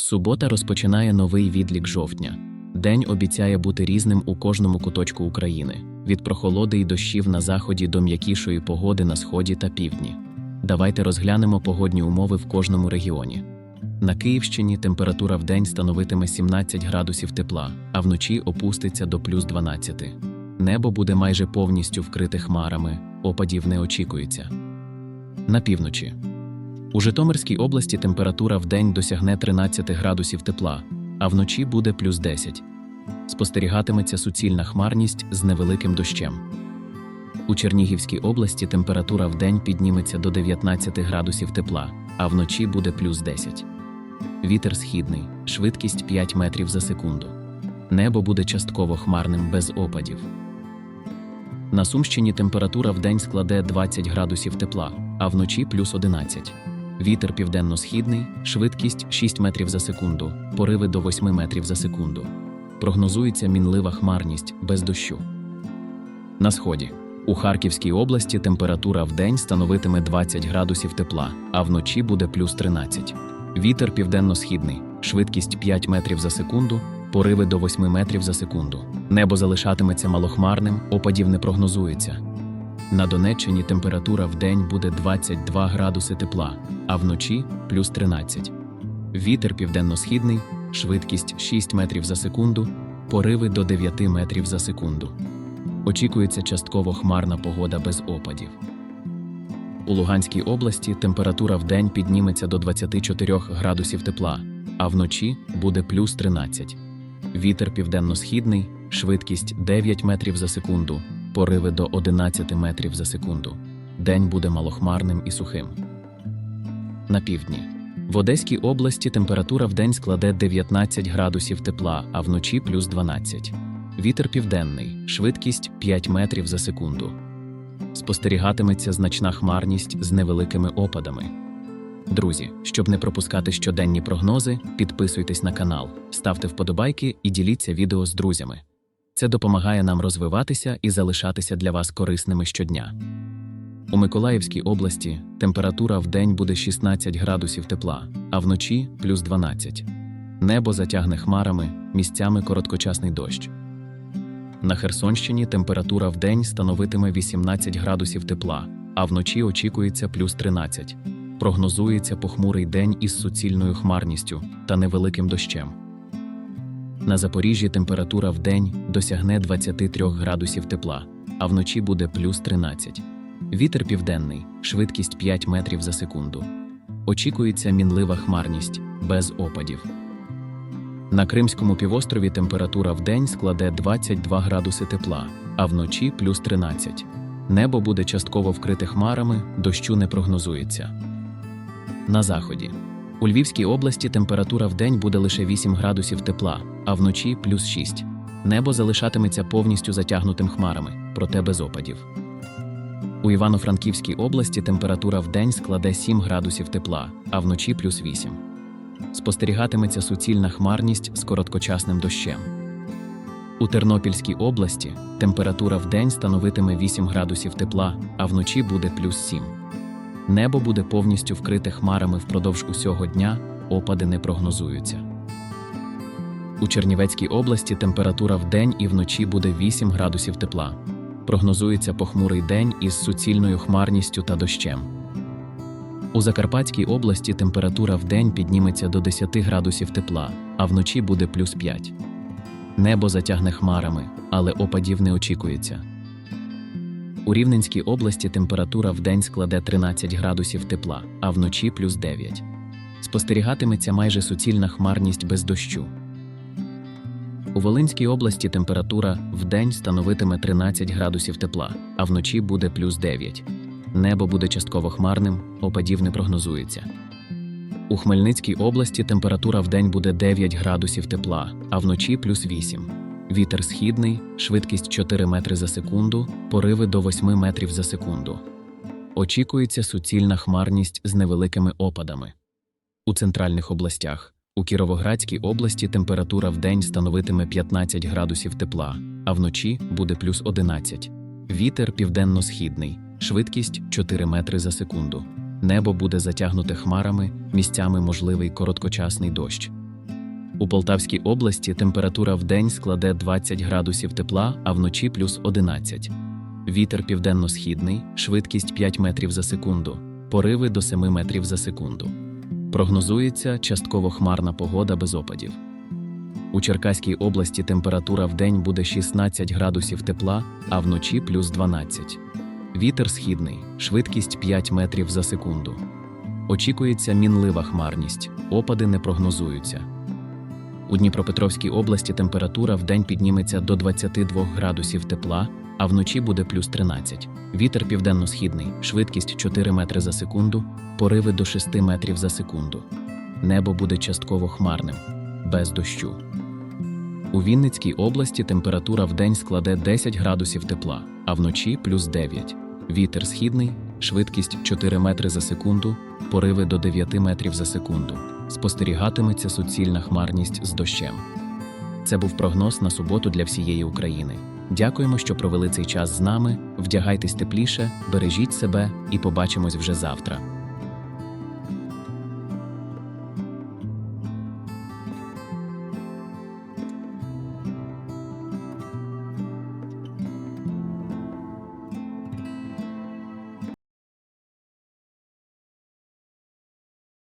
Субота розпочинає новий відлік жовтня. День обіцяє бути різним у кожному куточку України від прохолоди й дощів на заході до м'якішої погоди на сході та півдні. Давайте розглянемо погодні умови в кожному регіоні. На Київщині температура в день становитиме 17 градусів тепла, а вночі опуститься до плюс 12. Небо буде майже повністю вкрите хмарами, опадів не очікується. На півночі. У Житомирській області температура в день досягне 13 градусів тепла, а вночі буде плюс 10. Спостерігатиметься суцільна хмарність з невеликим дощем. У Чернігівській області температура в день підніметься до 19 градусів тепла, а вночі буде плюс 10. Вітер східний, швидкість 5 метрів за секунду. Небо буде частково хмарним без опадів. На Сумщині температура в день складе 20 градусів тепла, а вночі плюс 11. Вітер південно-східний, швидкість 6 метрів за секунду, пориви до 8 метрів за секунду. Прогнозується мінлива хмарність без дощу. На сході. У Харківській області температура в день становитиме 20 градусів тепла, а вночі буде плюс 13. Вітер південно-східний, швидкість 5 метрів за секунду, пориви до 8 метрів за секунду. Небо залишатиметься малохмарним, опадів не прогнозується. На Донеччині температура в день буде 22 градуси тепла, а вночі плюс 13. Вітер південно-східний, швидкість 6 метрів за секунду, пориви до 9 метрів за секунду. Очікується частково хмарна погода без опадів. У Луганській області температура в день підніметься до 24 градусів тепла, а вночі буде плюс 13. Вітер південно-східний, швидкість 9 метрів за секунду, пориви до 11 метрів за секунду. День буде малохмарним і сухим. На півдні. В Одеській області температура в день складе 19 градусів тепла, а вночі плюс 12. Вітер південний, швидкість 5 метрів за секунду. Спостерігатиметься значна хмарність з невеликими опадами. Друзі, щоб не пропускати щоденні прогнози, підписуйтесь на канал, ставте вподобайки і діліться відео з друзями. Це допомагає нам розвиватися і залишатися для вас корисними щодня. У Миколаївській області температура в день буде 16 градусів тепла, а вночі плюс 12. Небо затягне хмарами, місцями короткочасний дощ. На Херсонщині температура в день становитиме 18 градусів тепла, а вночі очікується плюс 13. Прогнозується похмурий день із суцільною хмарністю та невеликим дощем. На Запоріжжі температура в день досягне 23 градусів тепла, а вночі буде плюс 13. Вітер південний, швидкість 5 метрів за секунду. Очікується мінлива хмарність без опадів. На Кримському півострові температура в день складе 22 градуси тепла, а вночі плюс 13. Небо буде частково вкрите хмарами, дощу не прогнозується. На заході. У Львівській області температура в день буде лише 8 градусів тепла, а вночі плюс 6. Небо залишатиметься повністю затягнутим хмарами, проте без опадів. У Івано-Франківській області температура в день складе 7 градусів тепла, а вночі плюс 8. Спостерігатиметься суцільна хмарність з короткочасним дощем. У Тернопільській області температура в день становитиме 8 градусів тепла, а вночі буде плюс 7. Небо буде повністю вкрите хмарами впродовж усього дня, опади не прогнозуються. У Чернівецькій області температура в день і вночі буде 8 градусів тепла. Прогнозується похмурий день із суцільною хмарністю та дощем. У Закарпатській області температура в день підніметься до 10 градусів тепла, а вночі буде плюс 5. Небо затягне хмарами, але опадів не очікується. У Рівненській області температура в день складе 13 градусів тепла, а вночі плюс 9. Спостерігатиметься майже суцільна хмарність без дощу. У Волинській області температура в день становитиме 13 градусів тепла, а вночі буде плюс 9. Небо буде частково хмарним, опадів не прогнозується. У Хмельницькій області температура в день буде 9 градусів тепла, а вночі плюс 8. Вітер східний, швидкість 4 метри за секунду, пориви до 8 метрів за секунду. Очікується суцільна хмарність з невеликими опадами. У центральних областях. У Кіровоградській області температура в день становитиме 15 градусів тепла, а вночі буде плюс 11. Вітер південно-східний, швидкість 4 метри за секунду. Небо буде затягнуте хмарами, місцями можливий короткочасний дощ. У Полтавській області температура в день складе 20 градусів тепла, а вночі плюс 11. Вітер південно-східний, швидкість 5 метрів за секунду, пориви до 7 метрів за секунду. Прогнозується частково хмарна погода без опадів. У Черкаській області температура в день буде 16 градусів тепла, а вночі плюс 12. Вітер східний, швидкість 5 метрів за секунду. Очікується мінлива хмарність, опади не прогнозуються. У Дніпропетровській області температура в день підніметься до 22 градусів тепла, а вночі буде плюс 13. Вітер південно-східний, швидкість 4 метри за секунду, пориви до 6 метрів за секунду. Небо буде частково хмарним, без дощу. У Вінницькій області температура в день складе 10 градусів тепла, а вночі плюс 9. Вітер східний, швидкість 4 метри за секунду, пориви до 9 метрів за секунду. Спостерігатиметься суцільна хмарність з дощем. Це був прогноз на суботу для всієї України. Дякуємо, що провели цей час з нами. Вдягайтесь тепліше, бережіть себе і побачимось вже завтра.